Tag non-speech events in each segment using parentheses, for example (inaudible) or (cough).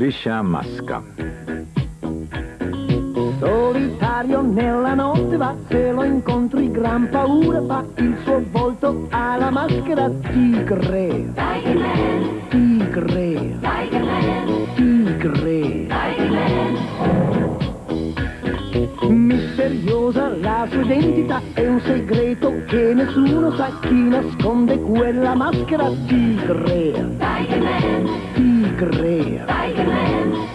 Grysia Maska. Solitario nella notte va, se lo incontri gran paura fa, il suo volto ha la maschera tigre. Tigre. Tigre. Misteriosa la sua identità, è un segreto che nessuno sa chi nasconde quella maschera tigre. Tigre.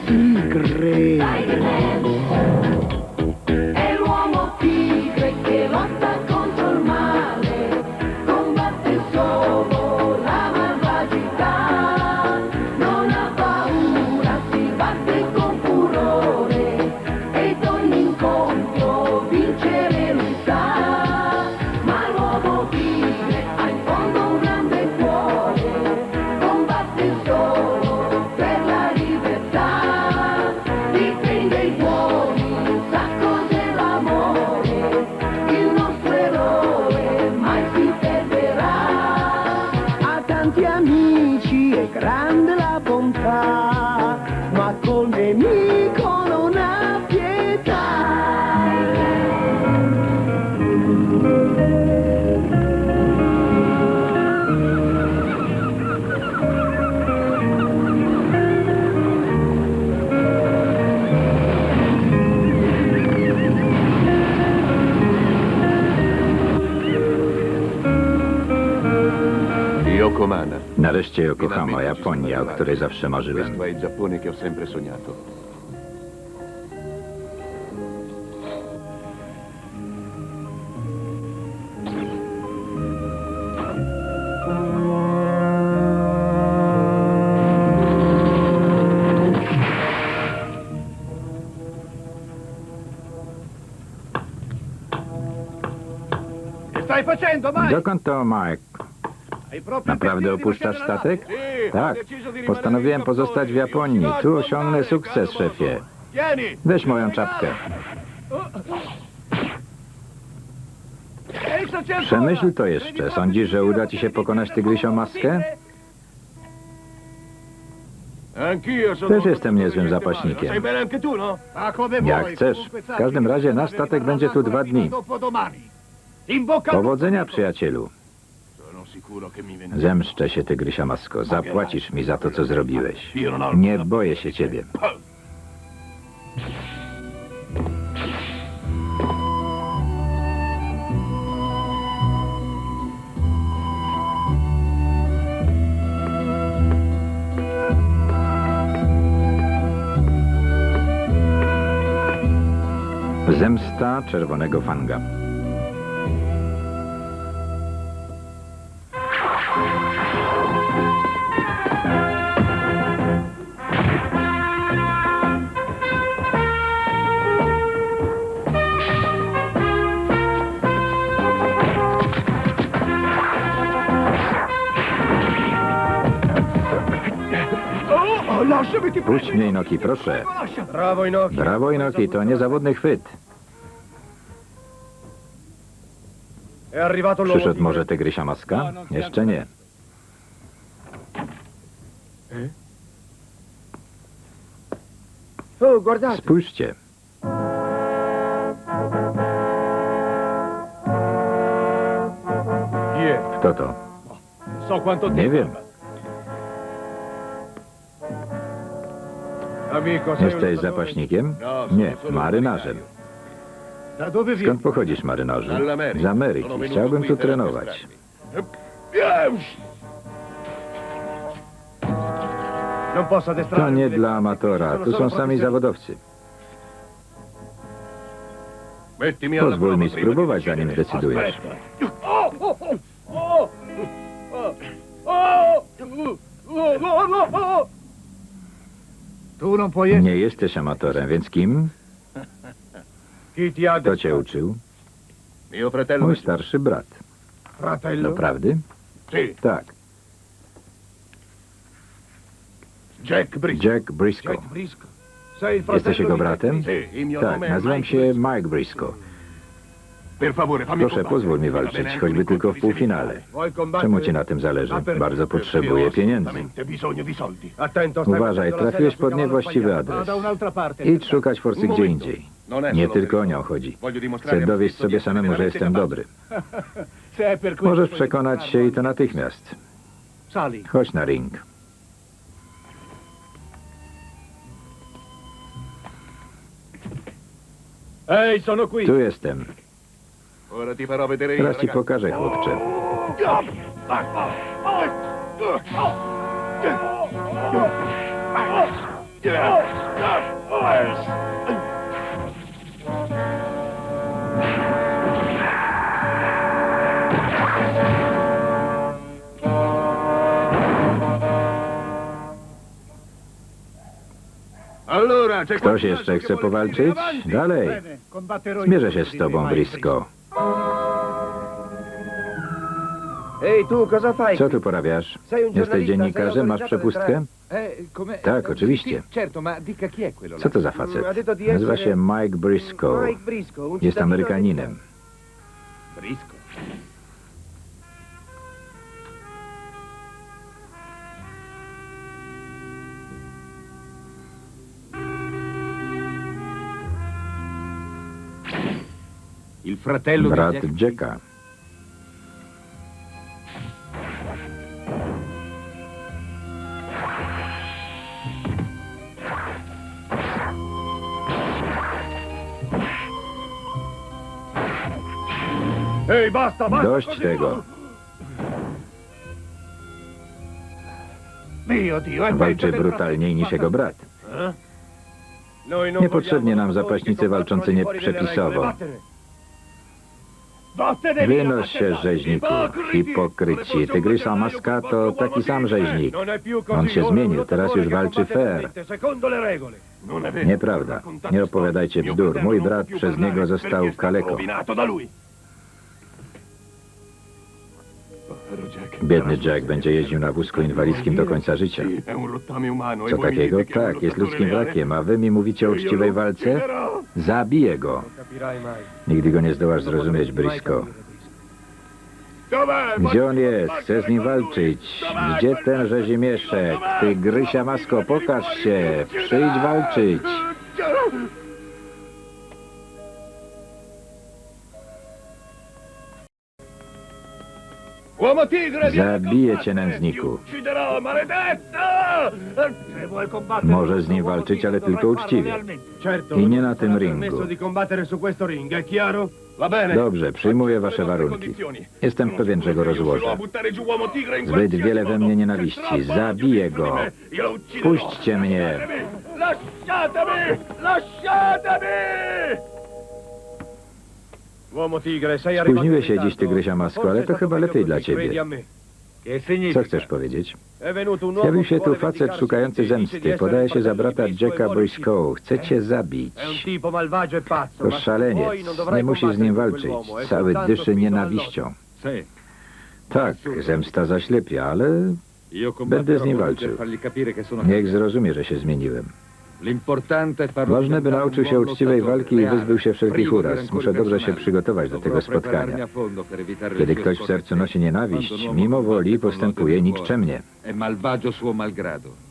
Tigre. È Wreszcie Yokohama, Japonia, o której zawsze marzyłem. Dokąd to, Mike? Naprawdę opuszczasz statek? Tak. Postanowiłem pozostać w Japonii. Tu osiągnę sukces, szefie. Weź moją czapkę. Przemyśl to jeszcze. Sądzisz, że uda ci się pokonać tygrysio maskę? Też jestem niezłym zapaśnikiem. Jak chcesz. W każdym razie nasz statek będzie tu dwa dni. Powodzenia, przyjacielu. Zemszczę się, tygrysia masko. Zapłacisz mi za to, co zrobiłeś. Nie boję się ciebie. Zemsta czerwonego fanga. Puść mnie, Inoki, proszę. Bravo Inoki. Brawo, Inoki, to niezawodny chwyt. L'uomo Przyszedł może tygrysia maska? Jeszcze nie. Guardate. Spójrzcie. Kto to? Nie wiem. Jesteś zapaśnikiem? Nie, marynarzem. Skąd pochodzisz, marynarzu? Z Ameryki. Chciałbym tu trenować. To nie dla amatora. Tu są sami zawodowcy. Pozwól mi spróbować, zanim zdecydujesz. Nie jesteś amatorem, więc kim? Kto cię uczył? Mój starszy brat. Doprawdy? Tak. Jack Briscoe. Jack Briscoe. Jesteś jego bratem? Tak, nazywam się Mike Briscoe. Proszę, pozwól mi walczyć, choćby tylko w półfinale. Czemu ci na tym zależy? Bardzo potrzebuję pieniędzy. Uważaj, trafiłeś pod niewłaściwy adres. Idź szukać forsy gdzie indziej. Nie tylko o nią chodzi. Chcę dowieść sobie samemu, że jestem dobry. (laughs) Możesz przekonać się i to natychmiast. Chodź na ring. Ehi, sono qui. Tu jestem. Teraz ci pokażę, chłopcze. Ktoś jeszcze chce powalczyć? Dalej. Zmierzę się z tobą, Mike Co tu porabiasz? Jesteś dziennikarzem? Masz przepustkę? Eh, come... Tak, oczywiście. Co to za Mm, facet? di Nazywa się Mike Briscoe. Mike Briscoe, Jest Amerykaninem. Brisco. Brat di Jack... Jacka. Ehi, basta, basta. Dość tego. Mio Dio, è peggio Walczy brutalniej niż jego brat. non Niepotrzebnie nam zapaśnicy walczący nieprzepisowo. Wynoś się, rzeźniku. Hipokryci. Tygrysa Maska to taki sam rzeźnik. On się zmienił, teraz już walczy fair. Nieprawda. Nie opowiadajcie bzdur. Mój brat przez niego został kaleką. Biedny Jack będzie jeździł na wózku inwalidzkim do końca życia. Co takiego? Tak, jest ludzkim reale? wrakiem, a wy mi mówicie o uczciwej walce? Zabiję go. Nigdy go nie zdołasz zrozumieć, Brisco. Gdzie on jest? Chcę z nim walczyć. Gdzie ten rzezimieszek? Ty Grysia Masko, pokaż się. Przyjdź walczyć. Zabiję cię, nędzniku. Może z nim walczyć, ale tylko uczciwie. I nie na tym ringu. Dobrze, przyjmuję wasze warunki. Jestem pewien, że go rozłożę. Zbyt wiele we mnie nienawiści. Zabiję go. Puśćcie mnie. Lasciatemi! Lasciatemi! Spóźniłeś się dziś, Tygrysia. Masko, ale to chyba lepiej dla ciebie. Co chcesz powiedzieć? Zjawił się tu facet szukający zemsty. Podaje się za brata Jacka Briscoe. Chce cię zabić. To szaleniec. Nie musisz z nim walczyć. Cały dyszy nienawiścią. Tak, zemsta zaślepia, ale Będę z nim walczył. niech zrozumie, że się zmieniłem. Ważne, by nauczył się uczciwej walki i wyzbył się wszelkich uraz. Muszę dobrze się przygotować do tego spotkania. Kiedy ktoś w sercu nosi nienawiść, mimo woli postępuje nikczemnie. malvagio suo malgrado.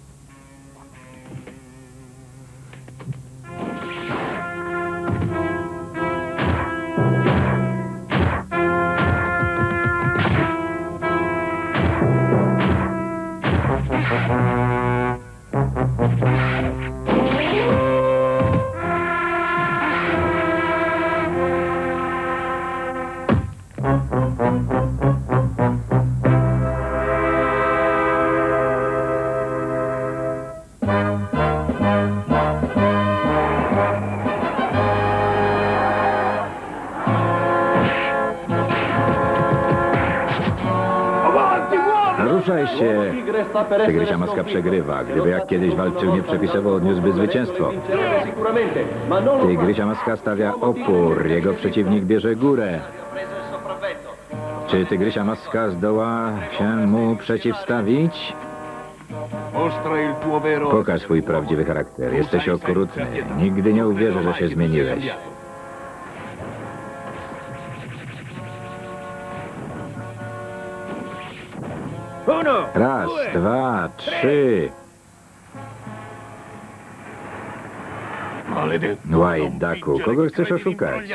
Tygrysia Maska przegrywa. Gdyby jak kiedyś walczył nieprzepisowo, odniósłby zwycięstwo. Tygrysia Maska stawia opór. Jego przeciwnik bierze górę. Czy Tygrysia Maska zdoła się mu przeciwstawić? Pokaż swój prawdziwy charakter. Jesteś okrutny. Nigdy nie uwierzę, że się zmieniłeś. Raz, dwa, trzy. Łajdaku, kogo chcesz oszukać?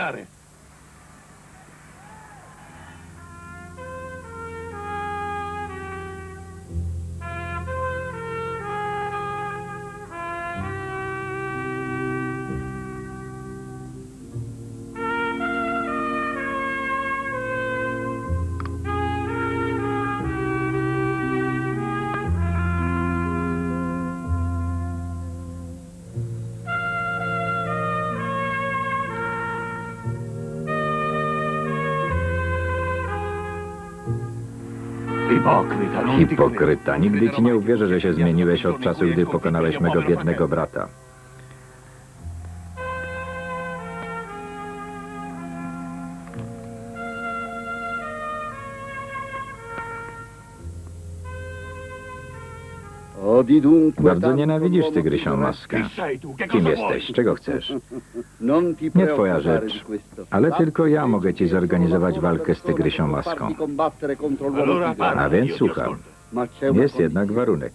Hipokryta, nigdy ci nie uwierzę, że się zmieniłeś od czasu, gdy pokonałeś mego biednego brata. Bardzo nienawidzisz tygrysią maskę. Kim jesteś? Czego chcesz? Nie twoja rzecz, ale tylko ja mogę ci zorganizować walkę z tygrysią maską. A więc słucham. Jest jednak warunek.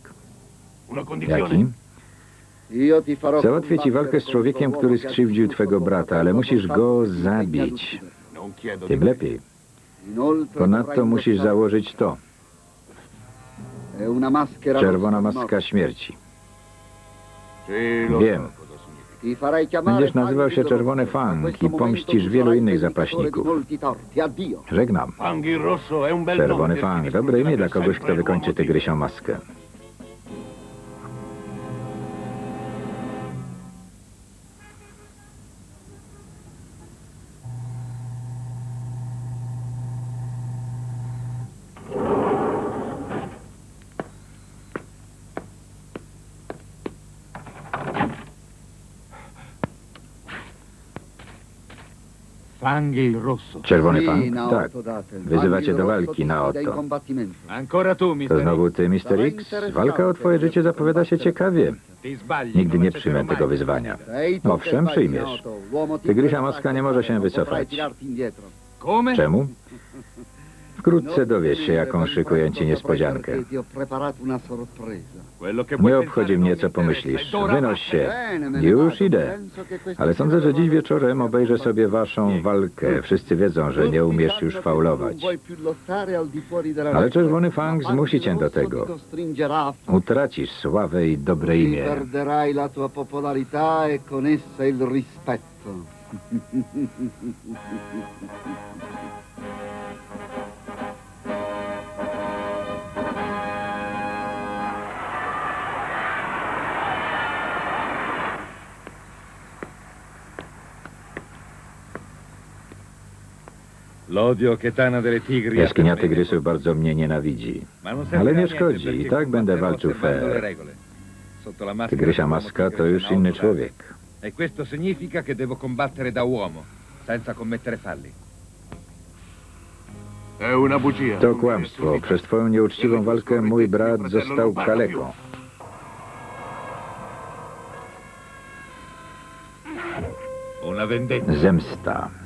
Jaki? Załatwię ci walkę z człowiekiem, który skrzywdził twego brata, ale musisz go zabić. Tym lepiej. Ponadto musisz założyć to. Maschera Czerwona di maska śmierci. Wiem. Będziesz nazywał się Czerwony. Fang i pomścisz wielu innych zapaśników. Żegnam. Bel Czerwony Fang, dobre imię dla kogoś, kto wykończy tygrysią maskę. Rosso. Czerwony na Tak. Wyzywacie do walki na otto. combattimento. Ancora tu, To mister znowu ty, Mr. X? Walka o twoje życie zapowiada się ciekawie. Sbagli. Nigdy nie przyjmę tego wyzwania. Owszem, przyjmiesz. Tygrysia maska nie może się wycofać. Come? Czemu? Wkrótce dowiesz się, jaką szykuję ci niespodziankę. Nie pensare obchodzi mnie, co pomyślisz. Wynoś się. Już idę. Ale sądzę, że dziś wieczorem obejrzę sobie waszą walkę. Wszyscy wiedzą, że nie umiesz już faulować. Ale Czerwony Fang zmusi cię do tego. Utracisz sławę i dobre imię. La popolarità e con essa il rispetto. Jaskinia tygrysów bardzo mnie nienawidzi. Ma non Ale nie szkodzi, i tak będę walczył fair. Tygrysia maska to już inny człowiek. E questo significa che devo combattere da uomo, senza commettere falli. To kłamstwo. Przez twoją nieuczciwą walkę mój brat został kaleką. Zemsta.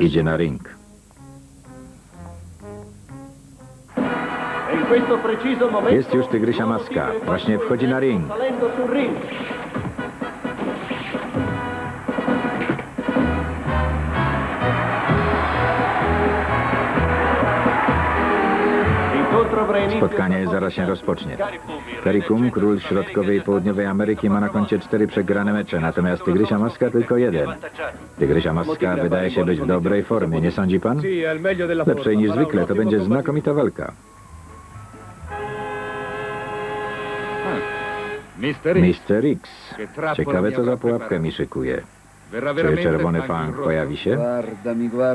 Idzie na ring. Jest już tygrysia maska. Właśnie wchodzi na ring. Spotkanie zaraz się rozpocznie. Karikum, król środkowej i południowej Ameryki, ma na koncie cztery przegrane mecze, natomiast Tygrysia Maska tylko jeden. Tygrysia Maska wydaje się być w dobrej formie, nie sądzi pan? Lepszej niż zwykle, to będzie znakomita walka. Mister X. Ciekawe, co za pułapkę mi szykuje. Czy czerwony rosso? pojawi się?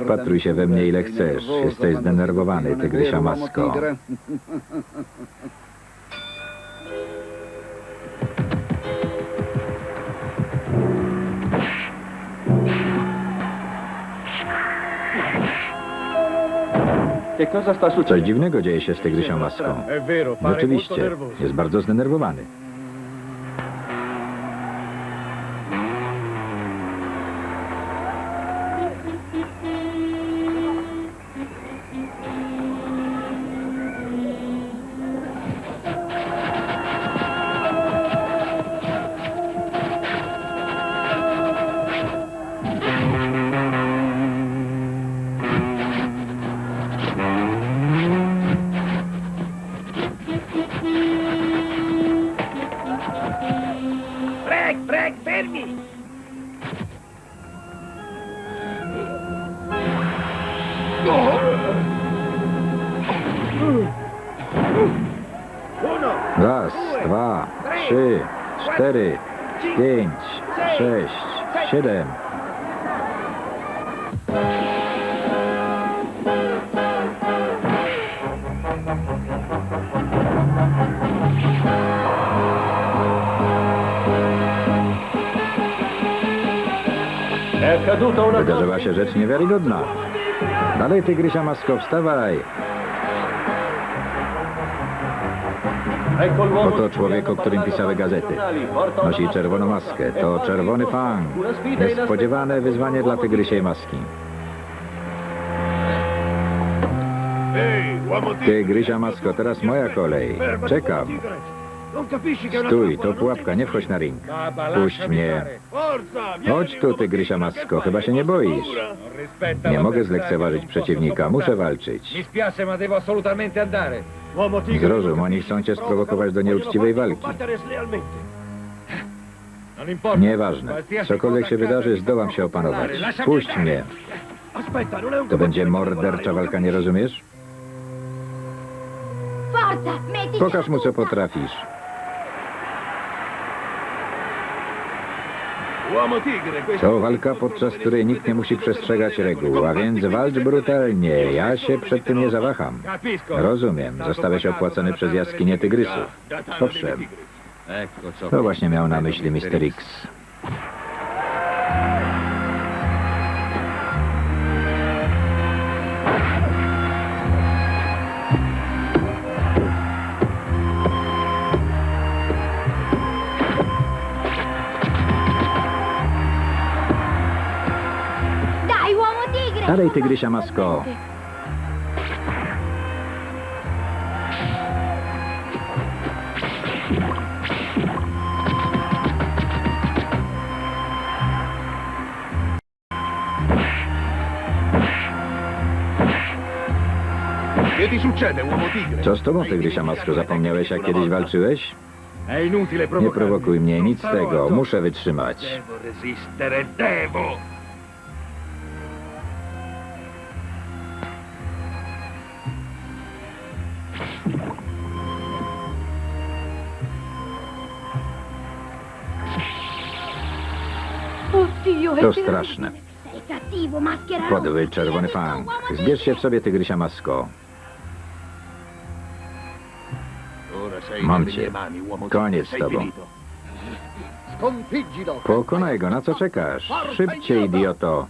Patruj się we mnie ile chcesz. Jesteś zdenerwowany, tygrysia masko. Coś dziwnego dzieje się z Tygrysią Maską. Rzeczywiście, jest bardzo zdenerwowany. Trzy, cztery, pięć, sześć, siedem. Wydarzyła się rzecz niewiarygodna. Dalej, tygrysia masko, wstawaj. Oto człowiek, o którym pisały gazety. Nosi czerwoną maskę. To czerwony fang. Niespodziewane wyzwanie dla tygrysiej maski. Tygrysia masko, teraz moja kolej. Czekam. Stój, to pułapka, nie wchodź na ring. Puść mnie. Chodź tu, tygrysia masko, chyba się nie boisz. Nie mogę zlekceważyć przeciwnika, muszę walczyć. Zrozum, oni chcą cię sprowokować do nieuczciwej walki. Nieważne. Cokolwiek się wydarzy, zdołam się opanować. Puść mnie. To będzie mordercza walka, nie rozumiesz? Pokaż mu, co potrafisz. Uomo tigre, questo... To walka, podczas której nikt nie musi przestrzegać reguł, a więc walcz brutalnie. Ja się przed tym nie zawaham. Rozumiem, zostałeś opłacony przez jaskinię tygrysów. Owszem, to właśnie miał na myśli Mr. X. Dalej, tygrysia masko. Co z tobą, tygrysia masko? Zapomniałeś, jak kiedyś walczyłeś? Nie prowokuj mnie, nic z tego. Muszę wytrzymać. To straszne. Podły czerwony fang. Zbierz się w sobie, tygrysia masko. Mam cię. Koniec z tobą. Pokonaj go, na co czekasz? Szybciej, idioto.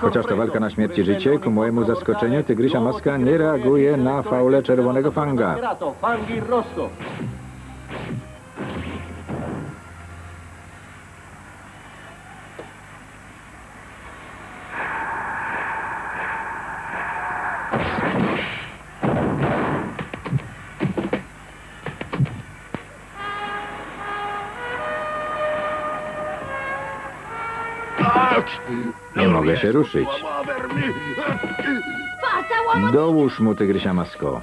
Chociaż to walka na śmierć i życie, ku mojemu zaskoczeniu tygrysia maska nie reaguje na faule czerwonego fanga. Mogę się ruszyć. Dołóż mu, tygrysia masko.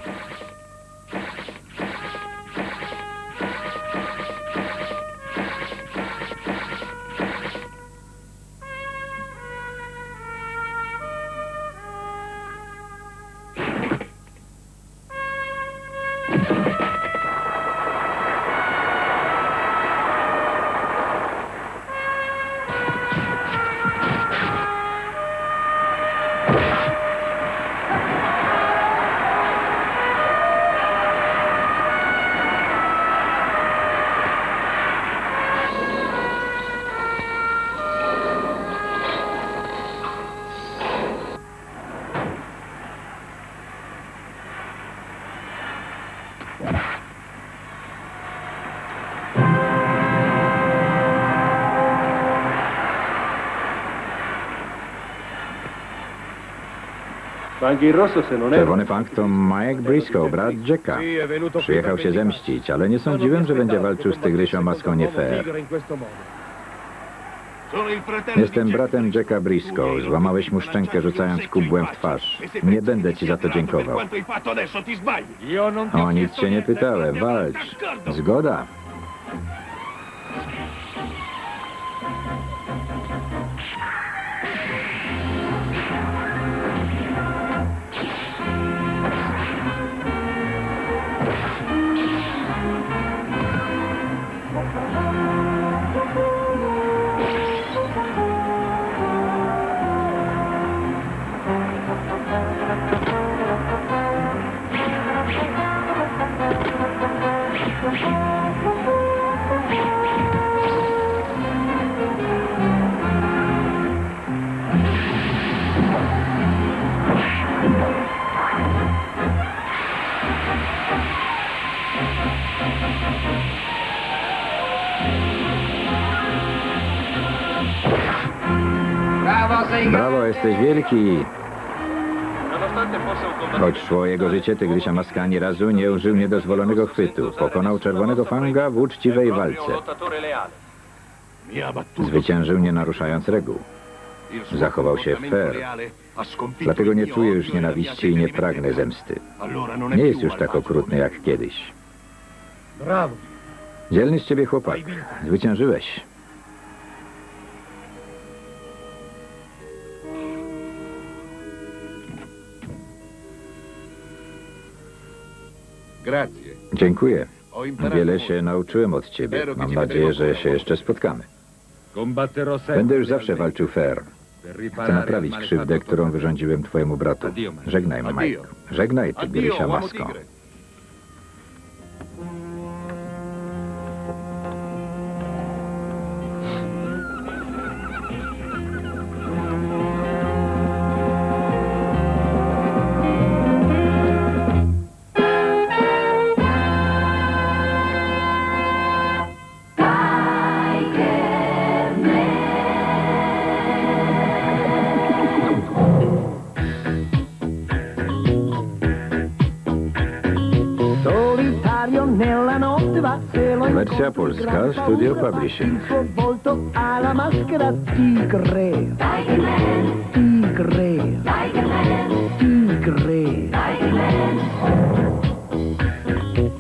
Czerwony fang to Mike Briscoe, brat Jacka. Przyjechał się zemścić, ale nie sądziłem, że będzie walczył z tygrysią maską nie fair. Jestem bratem Jacka Briscoe. Złamałeś mu szczękę, rzucając kubłem w twarz. Nie będę ci za to dziękował. O nic cię nie pytałem, walcz. Zgoda. Combattimento Choć szło jego życie, Tygrysia Maska ani razu nie użył niedozwolonego chwytu. Pokonał Czerwonego Fanga w uczciwej walce. Zwyciężył nie naruszając reguł. Zachował się fair. Dlatego nie czuję już nienawiści i nie pragnę zemsty. Nie jest już tak okrutny jak kiedyś. Dzielny z ciebie chłopak. Zwyciężyłeś. Dziękuję. Wiele się nauczyłem od ciebie. Mam nadzieję, że się jeszcze spotkamy. Będę już zawsze walczył fair. Chcę naprawić krzywdę, którą wyrządziłem twojemu bratu. Żegnaj, Mike. Żegnaj, Tygrysia uomo Masko. Maschera tigre. Tigre. Tigre.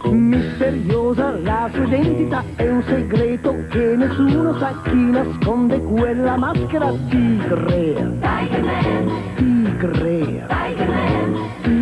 Misteriosa la sua identità è un segreto che nessuno sa chi nasconde quella maschera tigre. Tigre. Tigre.